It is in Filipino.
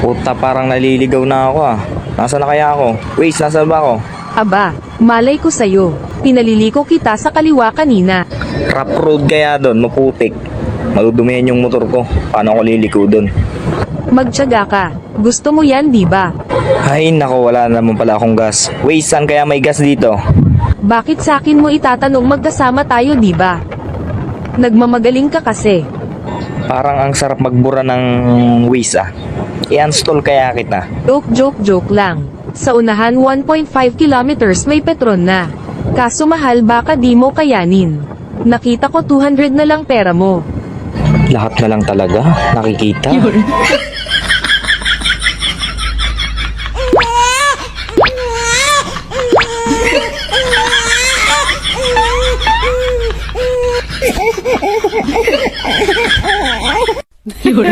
Puta, parang naliligaw na ako ah. Nasaan na kaya ako? Wait, nasaan ba ako? Aba, malay ko sa'yo. Pinaliliko kita sa kaliwa kanina. Rough road kaya doon, maputik. Madudumihan yung motor ko. Paano ako liliko doon? Magtyaga ka. Gusto mo yan, di ba? Ay, nako, wala naman pala akong gas. Wait, saan kaya may gas dito? Bakit sa akin mo itatanong magkasama tayo, di ba? Nagmamagaling ka kasi. Parang ang sarap magbura ng Waze ah. I-install kaya kita. Joke, joke, joke lang. Sa unahan 1.5 kilometers may petron na. Kaso mahal baka di mo kayanin. Nakita ko 200 na lang pera mo. Lahat na lang talaga? Nakikita? করে